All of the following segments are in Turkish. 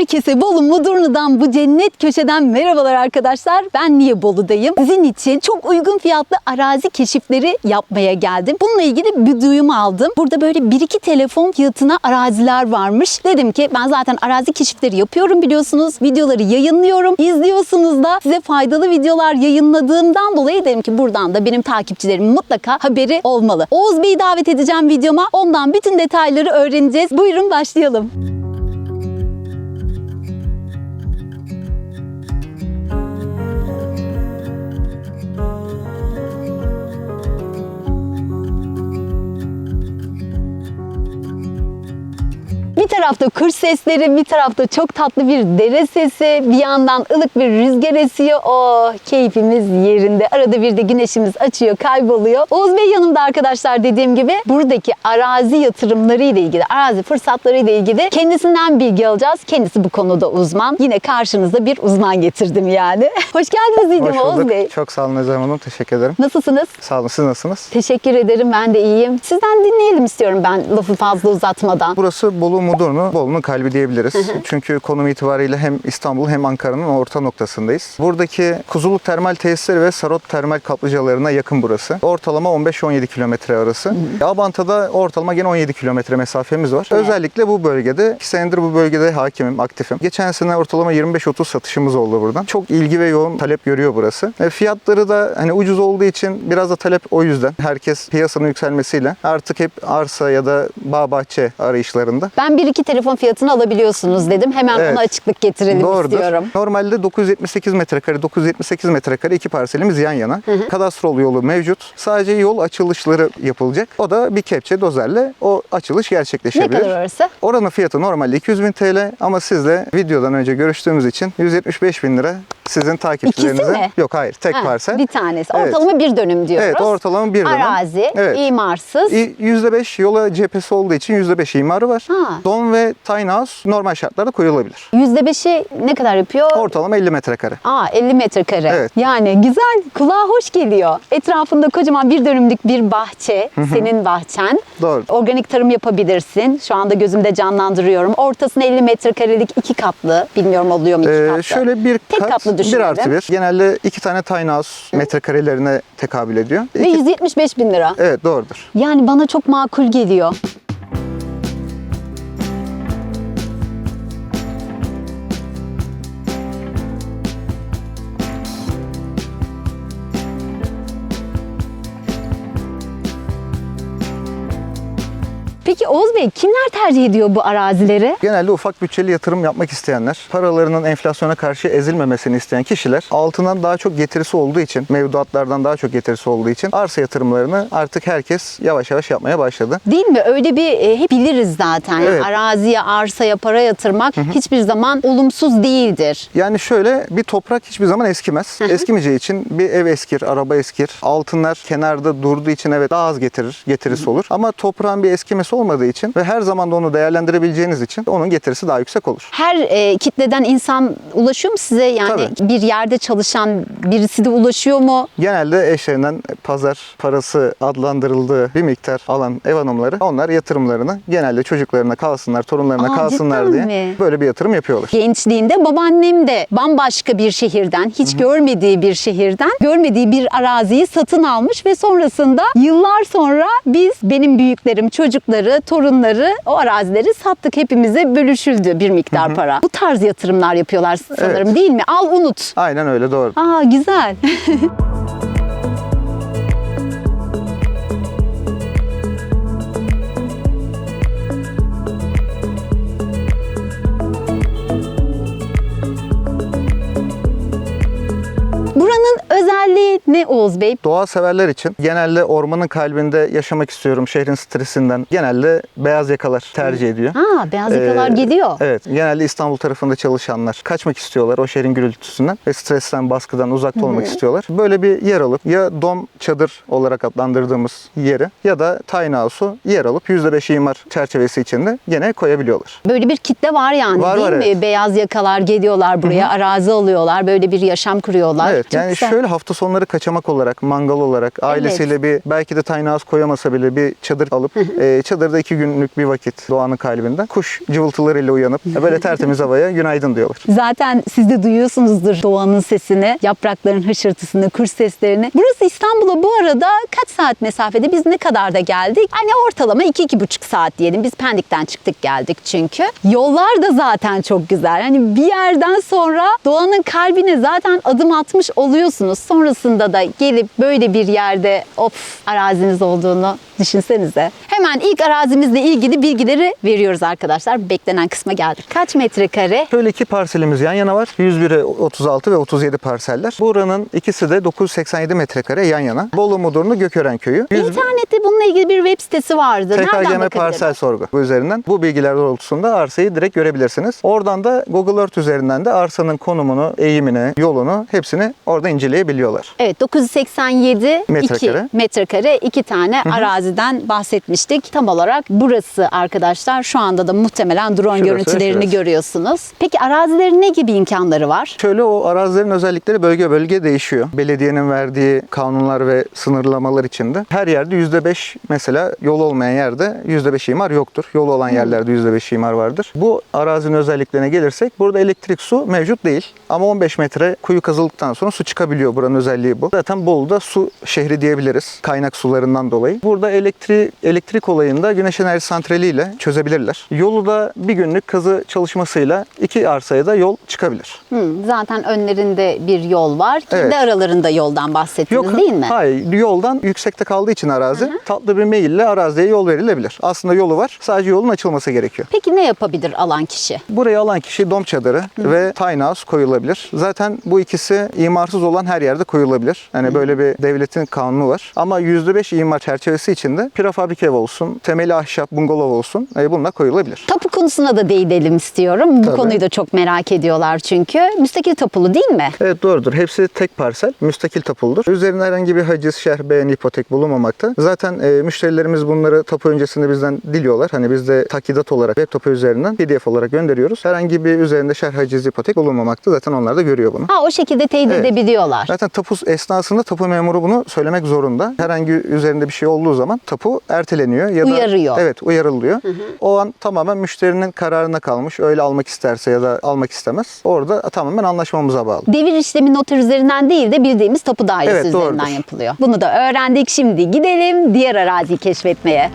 Herkese Bolu Mudurnu'dan bu cennet köşeden merhabalar arkadaşlar. Ben niye Bolu'dayım? Sizin için çok uygun fiyatlı arazi keşifleri yapmaya geldim. Bununla ilgili bir duyum aldım. Burada böyle bir iki telefon fiyatına araziler varmış. Dedim ki ben zaten arazi keşifleri yapıyorum biliyorsunuz. Videoları yayınlıyorum. İzliyorsunuz da size faydalı videolar yayınladığımdan dolayı dedim ki buradan da benim takipçilerimin mutlaka haberi olmalı. Oğuz Bey'i davet edeceğim videoma. Ondan bütün detayları öğreneceğiz. Buyurun başlayalım. Tarafta kuş sesleri, bir tarafta çok tatlı bir dere sesi, bir yandan ılık bir rüzgar esiyor. Oh, keyfimiz yerinde. Arada bir de güneşimiz açıyor, kayboluyor. Oğuz Bey yanımda arkadaşlar dediğim gibi buradaki arazi yatırımları ile ilgili, arazi fırsatları ile ilgili kendisinden bilgi alacağız. Kendisi bu konuda uzman. Yine karşınızda bir uzman getirdim yani. Hoş geldiniz videoma Oğuz. Bey. Çok sağ olun Özlem Hanım. Teşekkür ederim. Nasılsınız? Sağ olun. Siz nasılsınız? Teşekkür ederim. Ben de iyiyim. Sizden dinleyelim istiyorum ben lafı fazla uzatmadan. Burası Bolu Mudurnu. Bolu'nun kalbi diyebiliriz. Çünkü konum itibariyle hem İstanbul hem Ankara'nın orta noktasındayız. Buradaki Kuzuluk Termal Tesisleri ve Sarot Termal Kaplıcalarına yakın burası. Ortalama 15-17 kilometre arası. Abanta'da ortalama gene 17 kilometre mesafemiz var. Özellikle bu bölgede, 2 senedir bu bölgede hakimim, aktifim. Geçen sene ortalama 25-30 satışımız oldu buradan. Çok ilgi ve yoğun talep görüyor burası. E, fiyatları da hani ucuz olduğu için biraz da talep o yüzden. Herkes piyasanın yükselmesiyle artık hep arsa ya da bağ bahçe arayışlarında. Ben bir iki telefon fiyatını alabiliyorsunuz dedim. Hemen Evet. ona açıklık getirelim Doğrudur. istiyorum. Normalde 978 metrekare, 978 metrekare iki parselimiz yan yana. Kadastrol yolu mevcut. Sadece yol açılışları yapılacak. O da bir kepçe dozerle o açılış Ne gerçekleşebilir. kadar orası? Oranın fiyatı normalde 200 bin TL ama sizle videodan önce görüştüğümüz için 175 bin lira sizin takipçilerinize. mi? Yok hayır tek Ha, parsel. Bir tanesi. Evet. Ortalama bir dönüm diyoruz. Evet ortalama bir dönem. Arazi, Evet. imarsız. İ- %5 yola cephesi olduğu için %5 imarı var. Ha. Don ve tiny house normal şartlarda koyulabilir. %5'i ne kadar yapıyor? Ortalama 50 metrekare. Aa 50 metrekare. Evet. Yani güzel, kulağa hoş geliyor. Etrafında kocaman bir dönümlük bir bahçe, senin bahçen. Doğru. Organik tarım yapabilirsin. Şu anda gözümde canlandırıyorum. Ortasına 50 metrekarelik iki katlı. Bilmiyorum oluyor mu iki Ee, katlı? şöyle bir Tek kat, katlı bir düşünelim. artı bir. Genelde iki tane tiny house metrekarelerine tekabül ediyor. Ve İki- 175 bin lira. Evet doğrudur. Yani bana çok makul geliyor. Peki Oğuz Bey kimler tercih ediyor bu arazileri? Genelde ufak bütçeli yatırım yapmak isteyenler, paralarının enflasyona karşı ezilmemesini isteyen kişiler altından daha çok getirisi olduğu için, mevduatlardan daha çok getirisi olduğu için arsa yatırımlarını artık herkes yavaş yavaş yapmaya başladı. Değil mi? Öyle bir e, hep biliriz zaten. Evet. araziye, arsaya para yatırmak hiçbir zaman olumsuz değildir. Yani şöyle bir toprak hiçbir zaman eskimez. Eskimeyeceği için bir ev eskir, araba eskir. Altınlar kenarda durduğu için evet daha az getirir, getirisi olur. Ama toprağın bir eskimesi olmadığı için ve her zaman da onu değerlendirebileceğiniz için onun getirisi daha yüksek olur. Her e, kitleden insan ulaşıyor mu size? Yani bir yerde çalışan birisi de ulaşıyor mu? Genelde eşlerinden pazar parası adlandırıldığı bir miktar alan ev hanımları onlar yatırımlarını genelde çocuklarına kalsınlar, torunlarına Aa, kalsınlar cidden diye mi? böyle bir yatırım yapıyorlar. Gençliğinde babaannem de bambaşka bir şehirden, hiç görmediği bir şehirden, görmediği bir araziyi satın almış ve sonrasında yıllar sonra biz, benim büyüklerim, çocukları, torunları o arazileri sattık. Hepimize bölüşüldü bir miktar para. Bu tarz yatırımlar yapıyorlar sanırım Evet. değil mi? Al unut. Aynen öyle doğru. Aa güzel. ne Oğuz Bey? Doğa severler için genelde ormanın kalbinde yaşamak istiyorum şehrin stresinden. Genelde beyaz yakalar tercih ediyor. Ha beyaz yakalar Ee, geliyor. Evet. Genelde İstanbul tarafında çalışanlar kaçmak istiyorlar o şehrin gürültüsünden ve stresten, baskıdan uzakta olmak istiyorlar. Böyle bir yer alıp ya dom çadır olarak adlandırdığımız yeri ya da tiny house'u yer alıp %5 imar çerçevesi içinde gene koyabiliyorlar. Böyle bir kitle var yani Var, değil var, mi? evet. Beyaz yakalar geliyorlar buraya, arazi alıyorlar, böyle bir yaşam kuruyorlar. Evet. Çok yani güzel. şöyle hafta sonları kaçamak olarak mangal olarak, ailesiyle bir belki de tiny house koyamasa bile bir çadır alıp e, çadırda iki günlük bir vakit doğanın kalbinde kuş cıvıltılarıyla uyanıp e, böyle tertemiz havaya günaydın diyorlar. Zaten siz de duyuyorsunuzdur doğanın sesini, yaprakların hışırtısını, kuş seslerini. Burası İstanbul'a bu arada kaç saat mesafede? Biz ne kadar da geldik? Hani ortalama 2-2,5 saat diyelim. Biz Pendik'ten çıktık geldik çünkü. Yollar da zaten çok güzel. Hani bir yerden sonra doğanın kalbine zaten adım atmış oluyorsunuz. Sonrasında da gelip böyle bir yerde of araziniz olduğunu düşünsenize. Hemen ilk arazimizle ilgili bilgileri veriyoruz arkadaşlar. Beklenen kısma geldik. Kaç metrekare? Şöyle iki parselimiz yan yana var. 101'e 36 ve 37 parseller. Buranın ikisi de 987 metrekare yan yana. Bolu Mudurnu Gökören Köyü. 100 İnternette bununla ilgili bir web sitesi vardı. Nereden TKGM parsel sorgu bu üzerinden. Bu bilgiler doğrultusunda arsayı direkt görebilirsiniz. Oradan da Google Earth üzerinden de arsanın konumunu, eğimini, yolunu hepsini orada inceleyebiliyorlar. Evet 987 Metrekare. 2 metrekare iki tane araziden bahsetmiştik. Tam olarak burası arkadaşlar. Şu anda da muhtemelen drone Şurası, görüntülerini şurası. görüyorsunuz. Peki arazilerin ne gibi imkanları var? Şöyle o arazilerin özellikleri bölge bölge değişiyor. Belediyenin verdiği kanunlar ve sınırlamalar içinde her yerde %5 mesela yol olmayan yerde %5 imar yoktur. Yol olan yerlerde %5 imar vardır. Bu arazinin özelliklerine gelirsek burada elektrik su mevcut değil. Ama 15 metre kuyu kazıldıktan sonra su çıkabiliyor. Buranın özelliği bu. Zaten Bolu'da su şehri diyebiliriz. Kaynak sularından dolayı. Burada elektrik elektrik olayında güneş enerji santraliyle çözebilirler. Yolu da bir günlük kazı çalışmasıyla iki arsaya da yol çıkabilir. Hı, zaten önlerinde bir yol var. Kendi Evet. aralarında yoldan bahsettiniz Yok değil mi? Hayır. Yoldan yüksekte kaldığı için arazi tatlı bir meyille araziye yol verilebilir. Aslında yolu var. Sadece yolun açılması gerekiyor. Peki ne yapabilir alan kişi? Burayı alan kişi dom çadırı ve tiny house koyulabilir. Zaten bu ikisi imarsız olan her yerde koyulabilir. Yani böyle bir devletin kanunu var. Ama %5 imar çerçevesi içinde prefabrik ev olsun, temeli ahşap bungalov olsun e, bunlar koyulabilir. Tapu konusuna da değinelim istiyorum. Bu Tabii. konuyu da çok merak ediyorlar çünkü. Müstakil tapulu değil mi? Evet doğrudur. Hepsi tek parsel, müstakil tapuludur. Üzerinde herhangi bir haciz, şerh, beyan, ipotek bulunmamakta. Zaten e, müşterilerimiz bunları tapu öncesinde bizden diliyorlar. Hani biz de takidat olarak web tapu üzerinden PDF olarak gönderiyoruz. Herhangi bir üzerinde şerh, haciz, ipotek bulunmamakta. Zaten onlar da görüyor bunu. Ha o şekilde teyit Evet. edebiliyorlar. Zaten tapu esnasında tapu memuru bunu söylemek zorunda. Herhangi üzerinde bir şey olduğu zaman tapu erteleniyor ya da Uyarıyor. Evet, uyarılıyor. O an tamamen müşterinin kararına kalmış. Öyle almak isterse ya da almak istemez. Orada tamamen anlaşmamıza bağlı. Devir işlemi noter üzerinden değil de bildiğimiz tapu dairesi Evet, üzerinden doğrudur. yapılıyor. Bunu da öğrendik. Şimdi gidelim diğer araziyi keşfetmeye.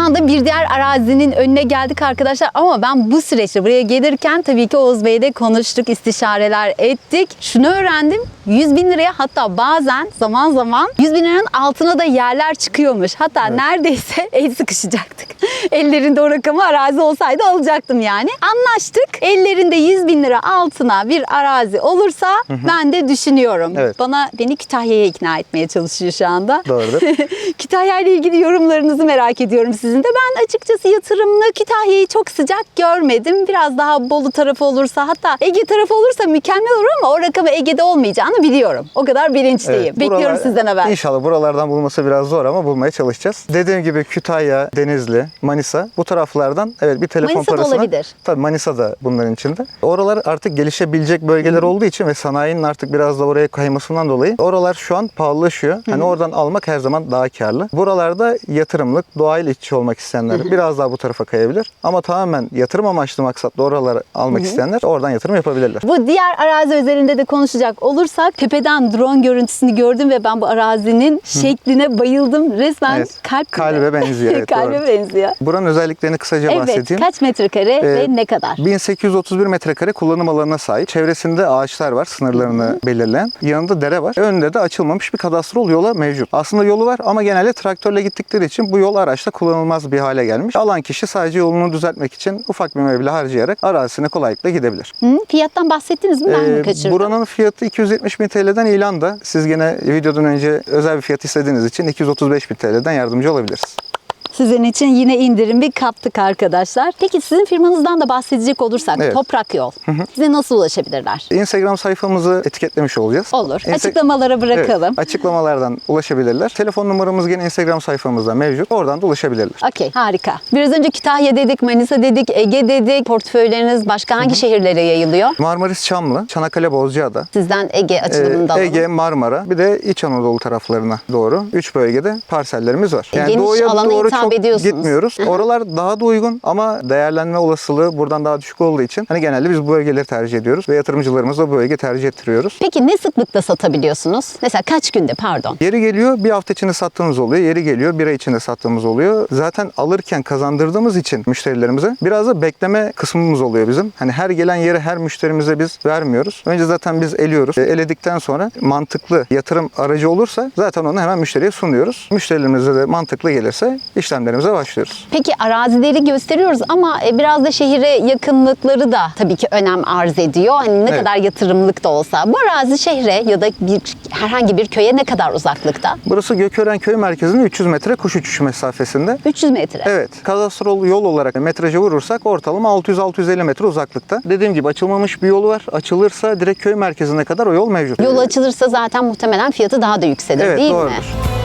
Anda bir diğer arazinin önüne geldik arkadaşlar ama ben bu süreçte buraya gelirken tabii ki Oğuz Bey'de konuştuk, istişareler ettik. Şunu öğrendim, 100 bin liraya hatta bazen zaman zaman 100 bin liranın altına da yerler çıkıyormuş. Hatta neredeyse el sıkışacaktık. Ellerinde o rakamı arazi olsaydı alacaktım yani. Anlaştık. Ellerinde 100 bin lira altına bir arazi olursa ben de düşünüyorum. Evet. Bana beni Kütahya'ya ikna etmeye çalışıyor şu anda. Doğrudur. Kütahya ile ilgili yorumlarınızı merak ediyorum sizin de. Ben açıkçası yatırımlı Kütahya'yı çok sıcak görmedim. Biraz daha Bolu tarafı olursa hatta Ege tarafı olursa mükemmel olur ama o rakamı Ege'de olmayacağını biliyorum. O kadar bilinçliyim. Evet, Bekliyorum buralar- sizden haber. İnşallah buralardan bulması biraz zor ama bulmaya çalışacağız. Dediğim gibi Kütahya, Denizli, Manisa bu taraflardan evet bir telefon Manisa parasına. olabilir. Tabii Manisa da bunların içinde. Oralar artık gelişebilecek bölgeler olduğu için ve sanayinin artık biraz da oraya kaymasından dolayı oralar şu an pahalılaşıyor. Hani oradan almak her zaman daha karlı. Buralarda yatırımlık, doğayla iç içe olmak isteyenler biraz daha bu tarafa kayabilir. Ama tamamen yatırım amaçlı maksatlı oraları almak isteyenler oradan yatırım yapabilirler. Bu diğer arazi üzerinde de konuşacak olursak tepeden drone görüntüsünü gördüm ve ben bu arazinin şekline bayıldım. Resmen Evet, kalp kalbe benziyor, evet, Kalbe doğru. benziyor. Buranın özelliklerini kısaca Evet. bahsedeyim. Kaç metrekare Ee, ve ne kadar? 1831 metrekare kullanım alanına sahip. Çevresinde ağaçlar var sınırlarını belirleyen. Yanında dere var. Önünde de açılmamış bir kadastrol yola mevcut. Aslında yolu var ama genelde traktörle gittikleri için bu yol araçla kullanılmaz bir hale gelmiş. Alan kişi sadece yolunu düzeltmek için ufak bir meblağ harcayarak arazisine kolaylıkla gidebilir. Hı? Fiyattan bahsettiniz mi? Ben mi Ee, kaçırdım? buranın fiyatı 270 bin TL'den ilanda. Siz gene videodan önce özel bir fiyat istediğiniz için 235 bin TL'den yardımcı olabiliriz. Sizin için yine indirim bir kaptık arkadaşlar. Peki sizin firmanızdan da bahsedecek olursak Evet. Toprak Yol. Size nasıl ulaşabilirler? Instagram sayfamızı etiketlemiş olacağız. Olur. Insta- Açıklamalara bırakalım. Evet, açıklamalardan ulaşabilirler. Telefon numaramız gene Instagram sayfamızda mevcut. Oradan da ulaşabilirler. Okey harika. Biraz önce Kütahya dedik, Manisa dedik, Ege dedik. Portföyleriniz başka hangi şehirlere yayılıyor? Marmaris Çamlı, Çanakkale Bozcaada, Sizden Ege açılımını da Ee, alalım. Ege, Marmara bir de İç Anadolu taraflarına doğru 3 bölgede parsellerimiz var. E, geniş alana hitap ediyorsunuz. gitmiyoruz. Oralar daha da uygun ama değerlenme olasılığı buradan daha düşük olduğu için hani genelde biz bu bölgeleri tercih ediyoruz ve yatırımcılarımızı da bu bölge tercih ettiriyoruz. Peki ne sıklıkta satabiliyorsunuz? Mesela kaç günde pardon? Yeri geliyor bir hafta içinde sattığımız oluyor. Yeri geliyor bir ay içinde sattığımız oluyor. Zaten alırken kazandırdığımız için müşterilerimize biraz da bekleme kısmımız oluyor bizim. Hani her gelen yeri her müşterimize biz vermiyoruz. Önce zaten biz eliyoruz. E, Eledikten sonra mantıklı yatırım aracı olursa zaten onu hemen müşteriye sunuyoruz. Müşterilerimize de mantıklı gelirse işlemlerimize başlıyoruz. Peki arazileri gösteriyoruz ama e, biraz da şehire yakınlıkları da tabii ki önem arz ediyor. Hani ne Evet. kadar yatırımlık da olsa. Bu arazi şehre ya da bir herhangi bir köye ne kadar uzaklıkta? Burası Gökören Köy merkezinde 300 metre kuş uçuşu mesafesinde. 300 metre. Evet. Kadastrol yol olarak metraja vurursak ortalama 600-650 metre uzaklıkta. Dediğim gibi açılmamış bir yolu var. Açılırsa direkt köy merkezine kadar o yol mevcut. Yol açılırsa zaten muhtemelen fiyatı daha da yükselir Evet değil doğrudur. mi?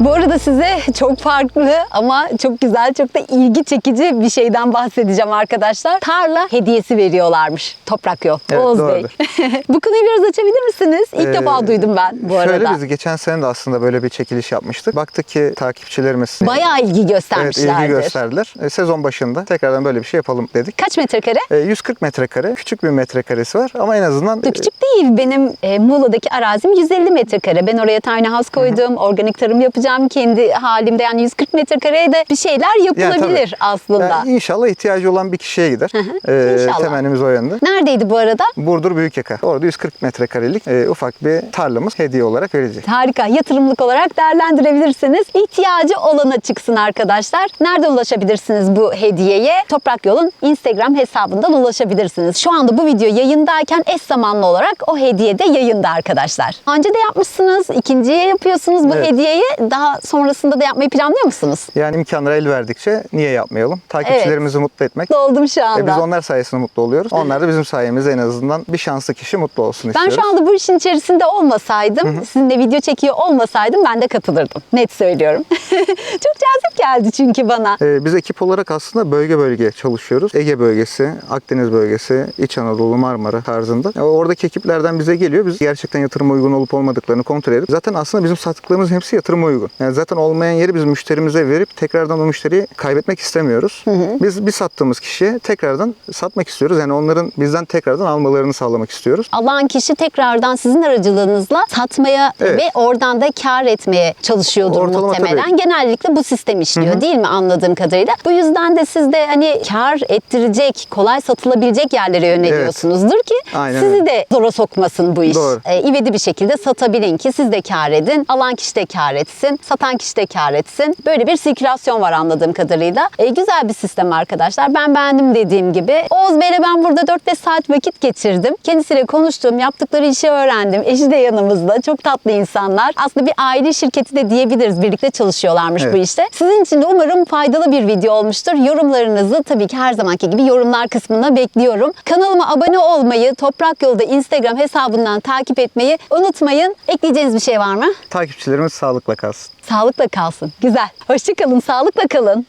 Bu arada size çok farklı ama çok güzel, çok da ilgi çekici bir şeyden bahsedeceğim arkadaşlar. Tarla hediyesi veriyorlarmış Toprak Yol. Evet, Oğuz Bey. doğrudur. bu konuyu biraz açabilir misiniz? İlk Ee, defa duydum ben bu Şöyle arada. biz geçen sene de aslında böyle bir çekiliş yapmıştık. Baktık ki takipçilerimiz Bayağı ilgi evet, göstermişlerdir. ilgi gösterdiler. E, sezon başında tekrardan böyle bir şey yapalım dedik. Kaç metrekare? E, 140 metrekare, küçük bir metrekaresi var ama en azından Küçük değil. Benim e, Muğla'daki arazim 150 metrekare. Ben oraya tiny house koydum. Organik tarım yapacağım kendi halimde. Yani 140 metrekareye de bir şeyler yapılabilir tabii. aslında. Yani inşallah ihtiyacı olan bir kişiye gider. E, İnşallah. temennimiz o yönde. Neredeydi bu arada? Burdur Büyükyaka. Orada 140 metrekarelik e, ufak bir tarlamız hediye olarak verecek. Harika. Yatırımlık olarak değerlendirebilirsiniz. İhtiyacı olana çıksın arkadaşlar. Nereden ulaşabilirsiniz bu hediyeye? Toprak Yol'un Instagram hesabından ulaşabilirsiniz. Şu anda bu video yayındayken eş zamanlı olarak o hediye de yayında arkadaşlar. Önce de yapmışsınız. ikinciye yapıyorsunuz bu Evet. hediyeyi. Daha sonrasında da yapmayı planlıyor musunuz? Yani imkanlara el verdikçe niye yapmayalım? Takipçilerimizi mutlu etmek. Doldum şu anda. E, biz onlar sayesinde mutlu oluyoruz. Onlar da bizim sayemizde en azından bir şanslı kişi mutlu olsun Ben istiyoruz. şu anda bu işin içerisinde olmasaydım, sizinle video çekiyor olmasaydım ben de katılırdım. Net söylüyorum. Çok cazip geldi çünkü bana. Ee, biz ekip olarak aslında bölge bölge çalışıyoruz. Ege bölgesi, Akdeniz bölgesi, İç Anadolu, Marmara tarzında. E, Oradaki ekiplerden bize geliyor. Biz gerçekten yatırıma uygun olup olmadıklarını kontrol edip zaten aslında bizim sattıklarımız hepsi yatırıma uygun. Yani zaten olmayan yeri biz müşterimize verip tekrardan o müşteriyi kaybetmek istemiyoruz. Biz bir sattığımız kişiye tekrardan satmak istiyoruz. Yani onların bizden tekrardan almalarını sağlamak istiyoruz. Alan kişi tekrardan sizin aracılığınızla satmaya Evet. ve oradan da kar etmeye çalışıyordur Ortalama muhtemelen. tabii. Genellikle bu sistem işliyor değil mi anladığım kadarıyla? Bu yüzden de siz de hani kar ettirecek, kolay satılabilecek yerlere yöneliyorsunuzdur ki Aynen sizi öyle. de zora sokmasın bu iş. Doğru. E, ivedi bir şekilde satabilin ki siz de kar edin, alan kişi de kar etsin, satan kişi de kar etsin. Böyle bir sirkülasyon var anladığım kadarıyla. E, güzel bir sistem arkadaşlar. Ben beğendim dediğim gibi. Oğuz Bey'le ben burada 4-5 saat vakit geçirdim. Kendisiyle konuştum, yaptıkları işi öğrendim. Eşi de yanımızda. Çok tatlı insanlar. Aslında bir aile şirketi de diyebiliriz. Birlikte çalışıyorlarmış Evet. bu işte. Sizin için de umarım faydalı bir video olmuştur. Yorumlarınızı tabii ki her zamanki gibi yorumlar kısmına bekliyorum. Kanalıma abone olmayı, Toprak Yolda Instagram hesabından takip etmeyi unutmayın. Ekleyeceğiniz bir şey var mı? Takipçilerimiz sağlıkla kalsın. Sağlıkla kalsın. Güzel. Hoşçakalın, sağlıkla kalın.